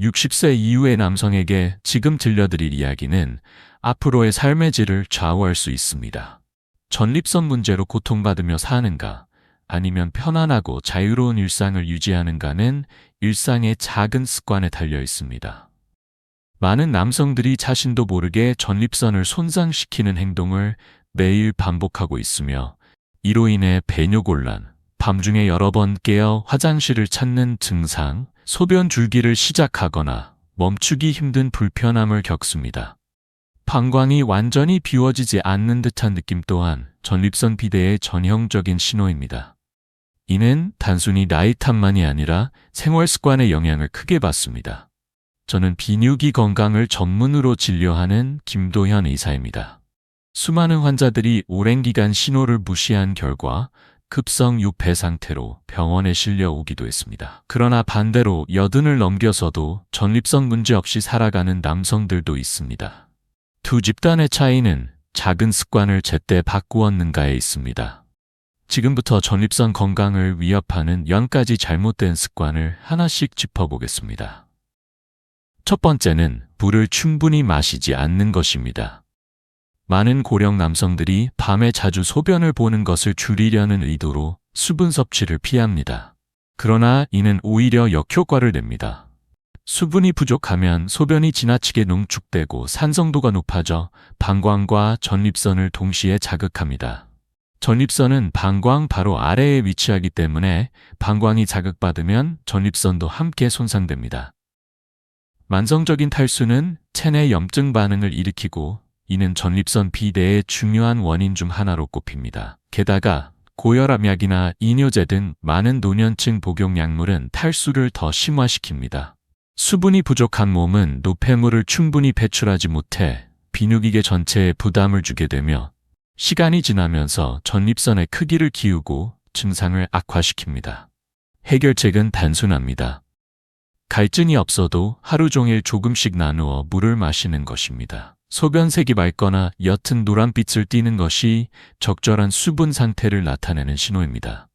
60세 이후의 남성에게 지금 들려드릴 이야기는 앞으로의 삶의 질을 좌우할 수 있습니다. 전립선 문제로 고통받으며 사는가, 아니면 편안하고 자유로운 일상을 유지하는가는 일상의 작은 습관에 달려 있습니다. 많은 남성들이 자신도 모르게 전립선을 손상시키는 행동을 매일 반복하고 있으며 이로 인해 배뇨곤란, 밤중에 여러 번 깨어 화장실을 찾는 증상, 소변 줄기를 시작하거나 멈추기 힘든 불편함을 겪습니다. 방광이 완전히 비워지지 않는 듯한 느낌 또한 전립선 비대의 전형적인 신호입니다. 이는 단순히 나이 탓만이 아니라 생활 습관의 영향을 크게 받습니다. 저는 비뇨기 건강을 전문으로 진료하는 김도현 의사입니다. 수많은 환자들이 오랜 기간 신호를 무시한 결과 급성 유폐 상태로 병원에 실려 오기도 했습니다. 그러나 반대로 여든을 넘겨서도 전립선 문제 없이 살아가는 남성들도 있습니다. 두 집단의 차이는 작은 습관을 제때 바꾸었는가에 있습니다. 지금부터 전립선 건강을 위협하는 10가지 잘못된 습관을 하나씩 짚어보겠습니다. 첫 번째는 물을 충분히 마시지 않는 것입니다. 많은 고령 남성들이 밤에 자주 소변을 보는 것을 줄이려는 의도로 수분 섭취를 피합니다. 그러나 이는 오히려 역효과를 냅니다. 수분이 부족하면 소변이 지나치게 농축되고 산성도가 높아져 방광과 전립선을 동시에 자극합니다. 전립선은 방광 바로 아래에 위치하기 때문에 방광이 자극받으면 전립선도 함께 손상됩니다. 만성적인 탈수는 체내 염증 반응을 일으키고 이는 전립선 비대의 중요한 원인 중 하나로 꼽힙니다. 게다가 고혈압약이나 이뇨제 등 많은 노년층 복용 약물은 탈수를 더 심화시킵니다. 수분이 부족한 몸은 노폐물을 충분히 배출하지 못해 비뇨기계 전체에 부담을 주게 되며 시간이 지나면서 전립선의 크기를 기우고 증상을 악화시킵니다. 해결책은 단순합니다. 갈증이 없어도 하루 종일 조금씩 나누어 물을 마시는 것입니다. 소변색이 맑거나 옅은 노란빛을 띠는 것이 적절한 수분 상태를 나타내는 신호입니다.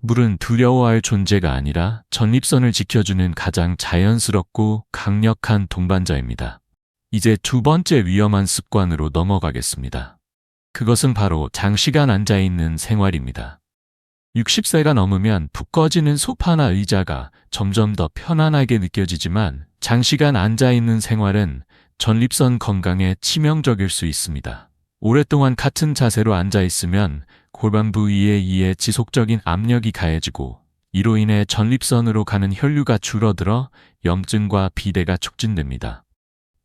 물은 두려워할 존재가 아니라 전립선을 지켜주는 가장 자연스럽고 강력한 동반자입니다. 이제 두 번째 위험한 습관으로 넘어가겠습니다. 그것은 바로 장시간 앉아있는 생활입니다. 60세가 넘으면 푹 꺼지는 소파나 의자가 점점 더 편안하게 느껴지지만 장시간 앉아있는 생활은 전립선 건강에 치명적일 수 있습니다. 오랫동안 같은 자세로 앉아 있으면 골반 부위에 의해 지속적인 압력이 가해지고 이로 인해 전립선으로 가는 혈류가 줄어들어 염증과 비대가 촉진됩니다.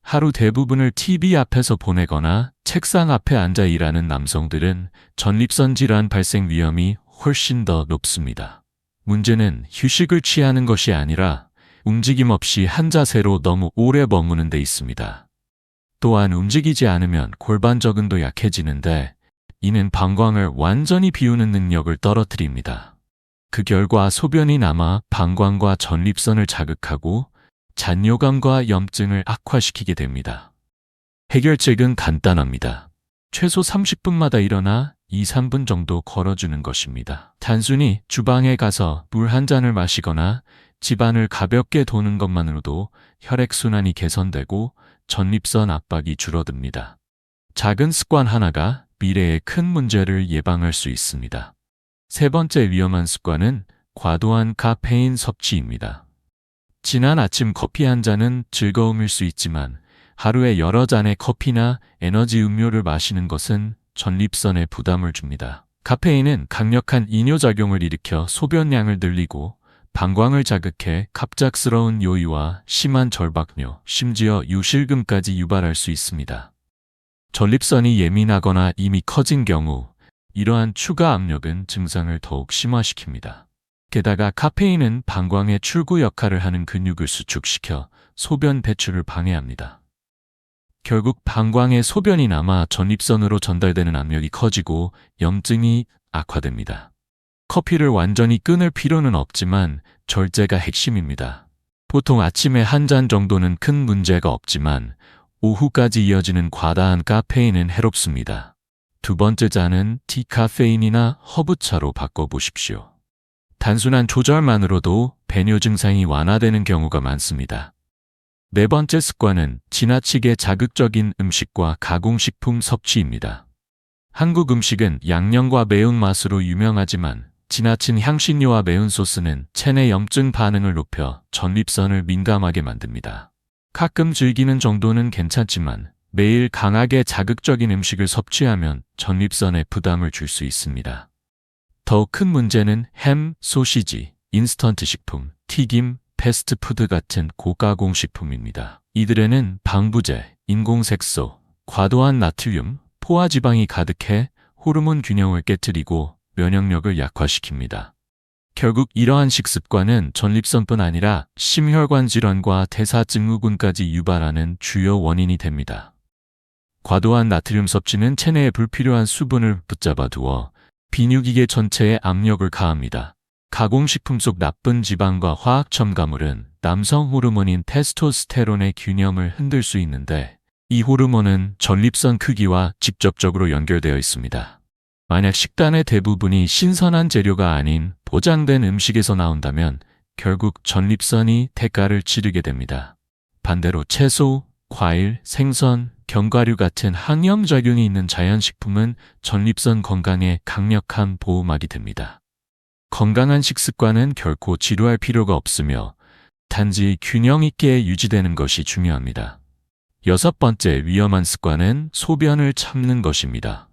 하루 대부분을 TV 앞에서 보내거나 책상 앞에 앉아 일하는 남성들은 전립선 질환 발생 위험이 훨씬 더 높습니다. 문제는 휴식을 취하는 것이 아니라 움직임 없이 한 자세로 너무 오래 머무는 데 있습니다. 또한 움직이지 않으면 골반 적응도 약해지는데 이는 방광을 완전히 비우는 능력을 떨어뜨립니다. 그 결과 소변이 남아 방광과 전립선을 자극하고 잔뇨감과 염증을 악화시키게 됩니다. 해결책은 간단합니다. 최소 30분마다 일어나 2, 3분 정도 걸어주는 것입니다. 단순히 주방에 가서 물 한 잔을 마시거나 집안을 가볍게 도는 것만으로도 혈액순환이 개선되고 전립선 압박이 줄어듭니다. 작은 습관 하나가 미래의 큰 문제를 예방할 수 있습니다. 세 번째 위험한 습관은 과도한 카페인 섭취입니다. 지난 아침 커피 한 잔은 즐거움일 수 있지만 하루에 여러 잔의 커피나 에너지 음료를 마시는 것은 전립선에 부담을 줍니다. 카페인은 강력한 이뇨작용을 일으켜 소변량을 늘리고 방광을 자극해 갑작스러운 요의와 심한 절박뇨, 심지어 유실금까지 유발할 수 있습니다. 전립선이 예민하거나 이미 커진 경우 이러한 추가 압력은 증상을 더욱 심화시킵니다. 게다가 카페인은 방광의 출구 역할을 하는 근육을 수축시켜 소변 배출을 방해합니다. 결국 방광에 소변이 남아 전립선으로 전달되는 압력이 커지고 염증이 악화됩니다. 커피를 완전히 끊을 필요는 없지만 절제가 핵심입니다. 보통 아침에 한 잔 정도는 큰 문제가 없지만 오후까지 이어지는 과다한 카페인은 해롭습니다. 두 번째 잔은 디카페인이나 허브차로 바꿔보십시오. 단순한 조절만으로도 배뇨 증상이 완화되는 경우가 많습니다. 네 번째 습관은 지나치게 자극적인 음식과 가공식품 섭취입니다. 한국 음식은 양념과 매운맛으로 유명하지만 지나친 향신료와 매운 소스는 체내 염증 반응을 높여 전립선을 민감하게 만듭니다. 가끔 즐기는 정도는 괜찮지만 매일 강하게 자극적인 음식을 섭취하면 전립선에 부담을 줄 수 있습니다. 더욱 큰 문제는 햄, 소시지, 인스턴트 식품, 튀김, 패스트푸드 같은 고가공 식품입니다. 이들에는 방부제, 인공색소, 과도한 나트륨, 포화지방이 가득해 호르몬 균형을 깨뜨리고 면역력을 약화시킵니다. 결국 이러한 식습관은 전립선뿐 아니라 심혈관 질환과 대사증후군까지 유발하는 주요 원인이 됩니다. 과도한 나트륨 섭취는 체내에 불필요한 수분을 붙잡아 두어 비뇨기계 전체에 압력을 가합니다. 가공식품 속 나쁜 지방과 화학 첨가물은 남성 호르몬인 테스토스테론의 균형을 흔들 수 있는데 이 호르몬은 전립선 크기와 직접적으로 연결되어 있습니다. 만약 식단의 대부분이 신선한 재료가 아닌 포장된 음식에서 나온다면 결국 전립선이 대가를 치르게 됩니다. 반대로 채소, 과일, 생선, 견과류 같은 항염작용이 있는 자연식품은 전립선 건강에 강력한 보호막이 됩니다. 건강한 식습관은 결코 지루할 필요가 없으며 단지 균형 있게 유지되는 것이 중요합니다. 여섯 번째 위험한 습관은 소변을 참는 것입니다.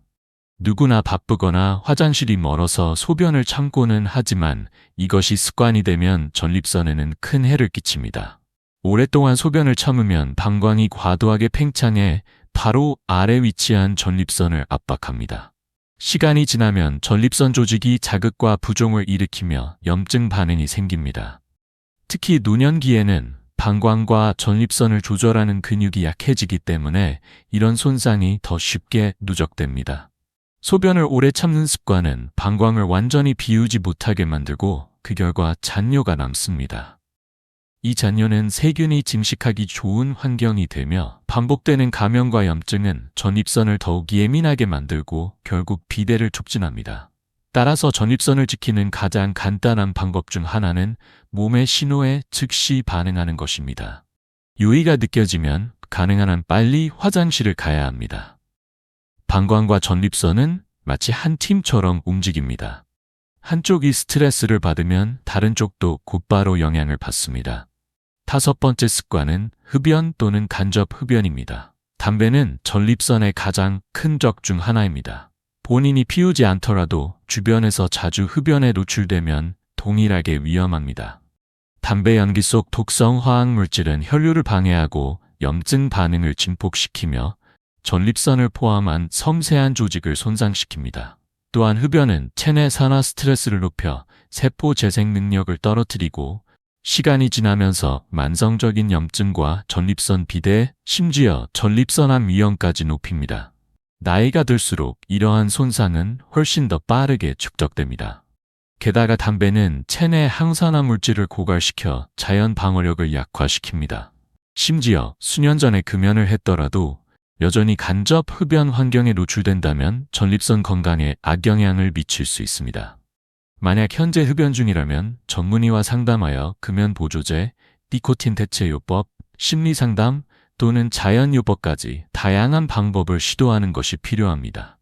누구나 바쁘거나 화장실이 멀어서 소변을 참고는 하지만 이것이 습관이 되면 전립선에는 큰 해를 끼칩니다. 오랫동안 소변을 참으면 방광이 과도하게 팽창해 바로 아래 위치한 전립선을 압박합니다. 시간이 지나면 전립선 조직이 자극과 부종을 일으키며 염증 반응이 생깁니다. 특히 노년기에는 방광과 전립선을 조절하는 근육이 약해지기 때문에 이런 손상이 더 쉽게 누적됩니다. 소변을 오래 참는 습관은 방광을 완전히 비우지 못하게 만들고 그 결과 잔뇨가 남습니다. 이 잔뇨는 세균이 증식하기 좋은 환경이 되며 반복되는 감염과 염증은 전입선을 더욱 예민하게 만들고 결국 비대를 촉진합니다. 따라서 전입선을 지키는 가장 간단한 방법 중 하나는 몸의 신호에 즉시 반응하는 것입니다. 요의가 느껴지면 가능한 한 빨리 화장실을 가야 합니다. 방광과 전립선은 마치 한 팀처럼 움직입니다. 한쪽이 스트레스를 받으면 다른 쪽도 곧바로 영향을 받습니다. 다섯 번째 습관은 흡연 또는 간접 흡연입니다. 담배는 전립선의 가장 큰 적 중 하나입니다. 본인이 피우지 않더라도 주변에서 자주 흡연에 노출되면 동일하게 위험합니다. 담배 연기 속 독성 화학 물질은 혈류를 방해하고 염증 반응을 증폭시키며 전립선을 포함한 섬세한 조직을 손상시킵니다. 또한 흡연은 체내 산화 스트레스를 높여 세포 재생 능력을 떨어뜨리고 시간이 지나면서 만성적인 염증과 전립선 비대, 심지어 전립선암 위험까지 높입니다. 나이가 들수록 이러한 손상은 훨씬 더 빠르게 축적됩니다. 게다가 담배는 체내 항산화 물질을 고갈시켜 자연 방어력을 약화시킵니다. 심지어 수년 전에 금연을 했더라도 여전히 간접 흡연 환경에 노출된다면 전립선 건강에 악영향을 미칠 수 있습니다. 만약 현재 흡연 중이라면 전문의와 상담하여 금연 보조제, 니코틴 대체 요법, 심리 상담 또는 자연 요법까지 다양한 방법을 시도하는 것이 필요합니다.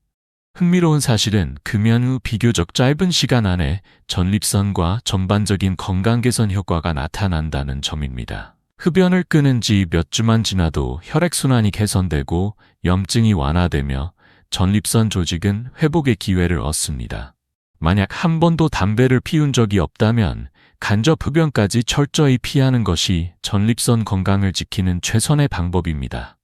흥미로운 사실은 금연 후 비교적 짧은 시간 안에 전립선과 전반적인 건강 개선 효과가 나타난다는 점입니다. 흡연을 끊은 지 몇 주만 지나도 혈액순환이 개선되고 염증이 완화되며 전립선 조직은 회복의 기회를 얻습니다. 만약 한 번도 담배를 피운 적이 없다면 간접 흡연까지 철저히 피하는 것이 전립선 건강을 지키는 최선의 방법입니다.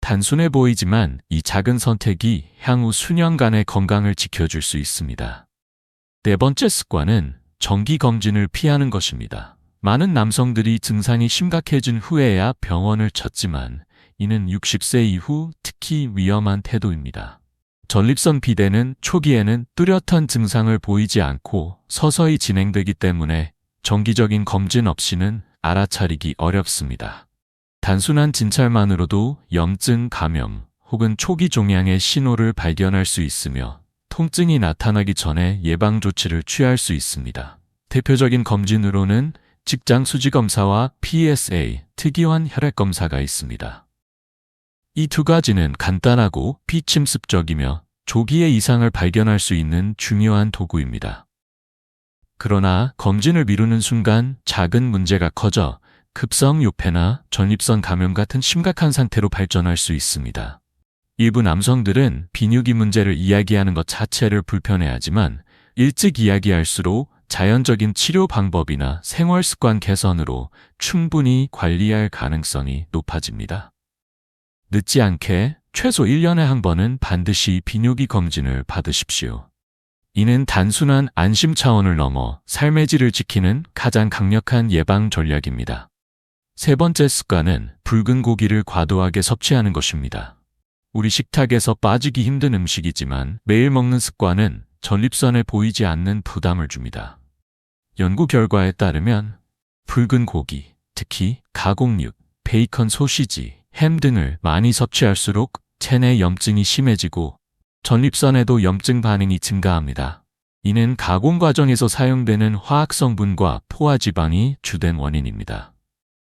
단순해 보이지만 이 작은 선택이 향후 수년간의 건강을 지켜줄 수 있습니다. 네 번째 습관은 정기 검진을 피하는 것입니다. 많은 남성들이 증상이 심각해진 후에야 병원을 찾지만 이는 60세 이후 특히 위험한 태도입니다. 전립선 비대는 초기에는 뚜렷한 증상을 보이지 않고 서서히 진행되기 때문에 정기적인 검진 없이는 알아차리기 어렵습니다. 단순한 진찰만으로도 염증 감염 혹은 초기 종양의 신호를 발견할 수 있으며 통증이 나타나기 전에 예방 조치를 취할 수 있습니다. 대표적인 검진으로는 직장 수지 검사와 PSA, 특이한 혈액 검사가 있습니다. 이 두 가지는 간단하고 비침습적이며 조기에 이상을 발견할 수 있는 중요한 도구입니다. 그러나 검진을 미루는 순간 작은 문제가 커져 급성 요폐나 전립선 감염 같은 심각한 상태로 발전할 수 있습니다. 일부 남성들은 비뇨기 문제를 이야기하는 것 자체를 불편해하지만 일찍 이야기할수록 자연적인 치료 방법이나 생활 습관 개선으로 충분히 관리할 가능성이 높아집니다. 늦지 않게 최소 1년에 한 번은 반드시 비뇨기 검진을 받으십시오. 이는 단순한 안심 차원을 넘어 삶의 질을 지키는 가장 강력한 예방 전략입니다. 세 번째 습관은 붉은 고기를 과도하게 섭취하는 것입니다. 우리 식탁에서 빠지기 힘든 음식이지만 매일 먹는 습관은 전립선에 보이지 않는 부담을 줍니다. 연구 결과에 따르면 붉은 고기, 특히 가공육, 베이컨 소시지, 햄 등을 많이 섭취할수록 체내 염증이 심해지고 전립선에도 염증 반응이 증가합니다. 이는 가공 과정에서 사용되는 화학 성분과 포화 지방이 주된 원인입니다.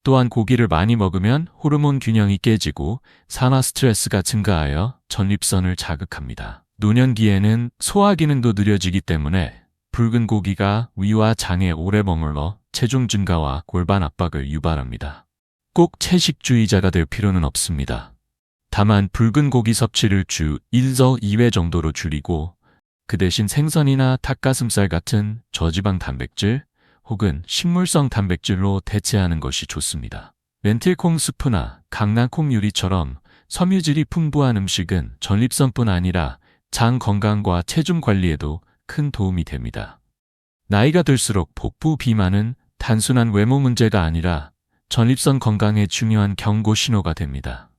또한 고기를 많이 먹으면 호르몬 균형이 깨지고 산화 스트레스가 증가하여 전립선을 자극합니다. 노년기에는 소화 기능도 느려지기 때문에 붉은 고기가 위와 장에 오래 머물러 체중 증가와 골반 압박을 유발합니다. 꼭 채식주의자가 될 필요는 없습니다. 다만 붉은 고기 섭취를 주 1서 2회 정도로 줄이고 그 대신 생선이나 닭가슴살 같은 저지방 단백질 혹은 식물성 단백질로 대체하는 것이 좋습니다. 렌틸콩 스프나 강낭콩 요리처럼 섬유질이 풍부한 음식은 전립선뿐 아니라 장 건강과 체중 관리에도 큰 도움이 됩니다. 나이가 들수록 복부 비만은 단순한 외모 문제가 아니라 전립선 건강에 중요한 경고 신호가 됩니다.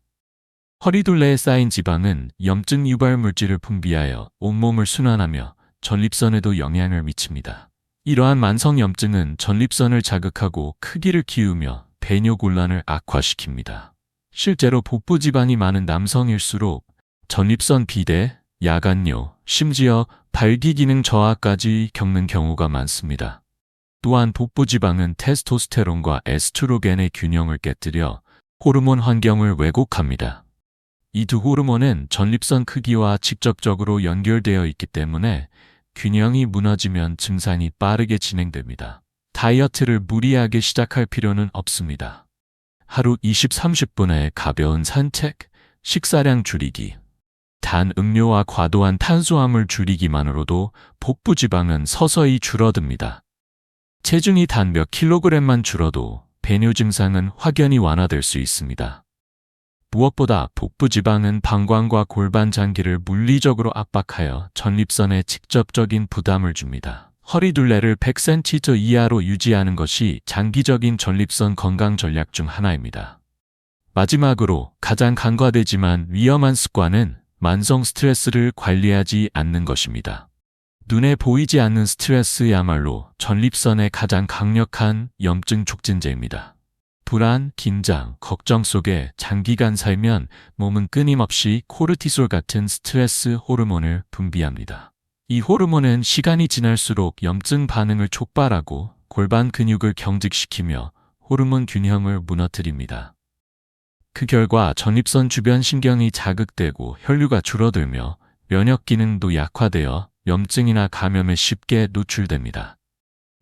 허리둘레에 쌓인 지방은 염증 유발 물질을 분비하여 온몸을 순환하며 전립선에도 영향을 미칩니다. 이러한 만성 염증은 전립선을 자극하고 크기를 키우며 배뇨 곤란을 악화시킵니다. 실제로 복부 지방이 많은 남성일수록 전립선 비대, 야간뇨, 심지어 발기 기능 저하까지 겪는 경우가 많습니다. 또한 복부 지방은 테스토스테론과 에스트로겐의 균형을 깨뜨려 호르몬 환경을 왜곡합니다. 이 두 호르몬은 전립선 크기와 직접적으로 연결되어 있기 때문에 균형이 무너지면 증상이 빠르게 진행됩니다. 다이어트를 무리하게 시작할 필요는 없습니다. 하루 20, 30분의 가벼운 산책, 식사량 줄이기, 단 음료와 과도한 탄수화물 줄이기만으로도 복부 지방은 서서히 줄어듭니다. 체중이 단 몇 킬로그램만 줄어도 배뇨 증상은 확연히 완화될 수 있습니다. 무엇보다 복부 지방은 방광과 골반 장기를 물리적으로 압박하여 전립선에 직접적인 부담을 줍니다. 허리 둘레를 100cm 이하로 유지하는 것이 장기적인 전립선 건강 전략 중 하나입니다. 마지막으로 가장 간과되지만 위험한 습관은 만성 스트레스를 관리하지 않는 것입니다. 눈에 보이지 않는 스트레스야말로 전립선의 가장 강력한 염증 촉진제입니다. 불안, 긴장, 걱정 속에 장기간 살면 몸은 끊임없이 코르티솔 같은 스트레스 호르몬을 분비합니다. 이 호르몬은 시간이 지날수록 염증 반응을 촉발하고 골반 근육을 경직시키며 호르몬 균형을 무너뜨립니다. 그 결과 전립선 주변 신경이 자극되고 혈류가 줄어들며 면역 기능도 약화되어 염증이나 감염에 쉽게 노출됩니다.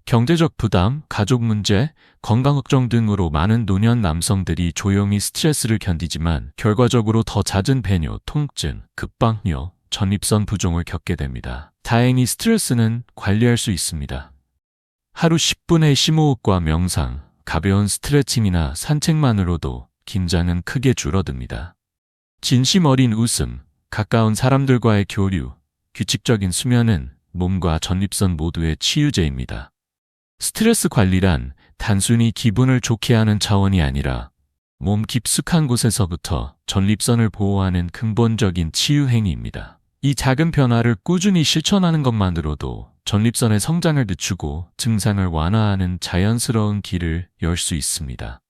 경제적 부담, 가족 문제, 건강 걱정 등으로 많은 노년 남성들이 조용히 스트레스를 견디지만 결과적으로 더 잦은 배뇨, 통증, 급박뇨, 전립선 부종을 겪게 됩니다. 다행히 스트레스는 관리할 수 있습니다. 하루 10분의 심호흡과 명상, 가벼운 스트레칭이나 산책만으로도 긴장은 크게 줄어듭니다. 진심 어린 웃음, 가까운 사람들과의 교류, 규칙적인 수면은 몸과 전립선 모두의 치유제입니다. 스트레스 관리란 단순히 기분을 좋게 하는 차원이 아니라 몸 깊숙한 곳에서부터 전립선을 보호하는 근본적인 치유 행위입니다. 이 작은 변화를 꾸준히 실천하는 것만으로도 전립선의 성장을 늦추고 증상을 완화하는 자연스러운 길을 열 수 있습니다.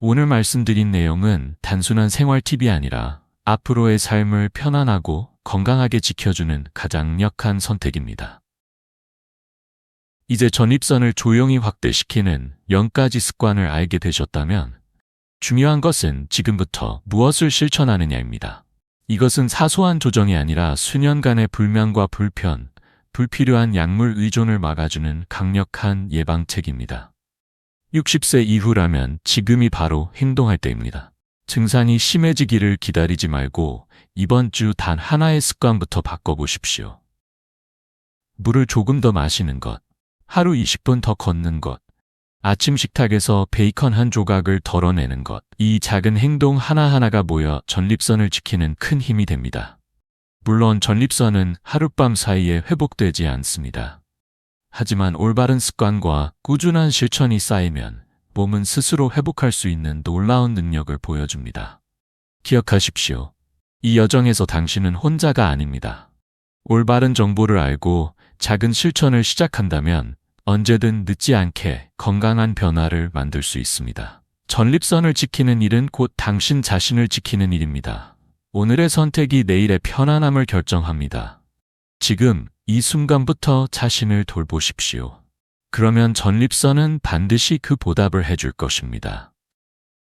오늘 말씀드린 내용은 단순한 생활 팁이 아니라 앞으로의 삶을 편안하고 건강하게 지켜주는 가장 강력한 선택입니다. 이제 전입선을 조용히 확대시키는 0가지 습관을 알게 되셨다면 중요한 것은 지금부터 무엇을 실천하느냐입니다. 이것은 사소한 조정이 아니라 수년간의 불면과 불편, 불필요한 약물 의존을 막아주는 강력한 예방책입니다. 60세 이후라면 지금이 바로 행동할 때입니다. 증상이 심해지기를 기다리지 말고 이번 주 단 하나의 습관부터 바꿔보십시오. 물을 조금 더 마시는 것, 하루 20분 더 걷는 것, 아침 식탁에서 베이컨 한 조각을 덜어내는 것, 이 작은 행동 하나하나가 모여 전립선을 지키는 큰 힘이 됩니다. 물론 전립선은 하룻밤 사이에 회복되지 않습니다. 하지만 올바른 습관과 꾸준한 실천이 쌓이면 몸은 스스로 회복할 수 있는 놀라운 능력을 보여줍니다. 기억하십시오. 이 여정에서 당신은 혼자가 아닙니다. 올바른 정보를 알고 작은 실천을 시작한다면 언제든 늦지 않게 건강한 변화를 만들 수 있습니다. 전립선을 지키는 일은 곧 당신 자신을 지키는 일입니다. 오늘의 선택이 내일의 편안함을 결정합니다. 지금 이 순간부터 자신을 돌보십시오. 그러면 전립선은 반드시 그 보답을 해줄 것입니다.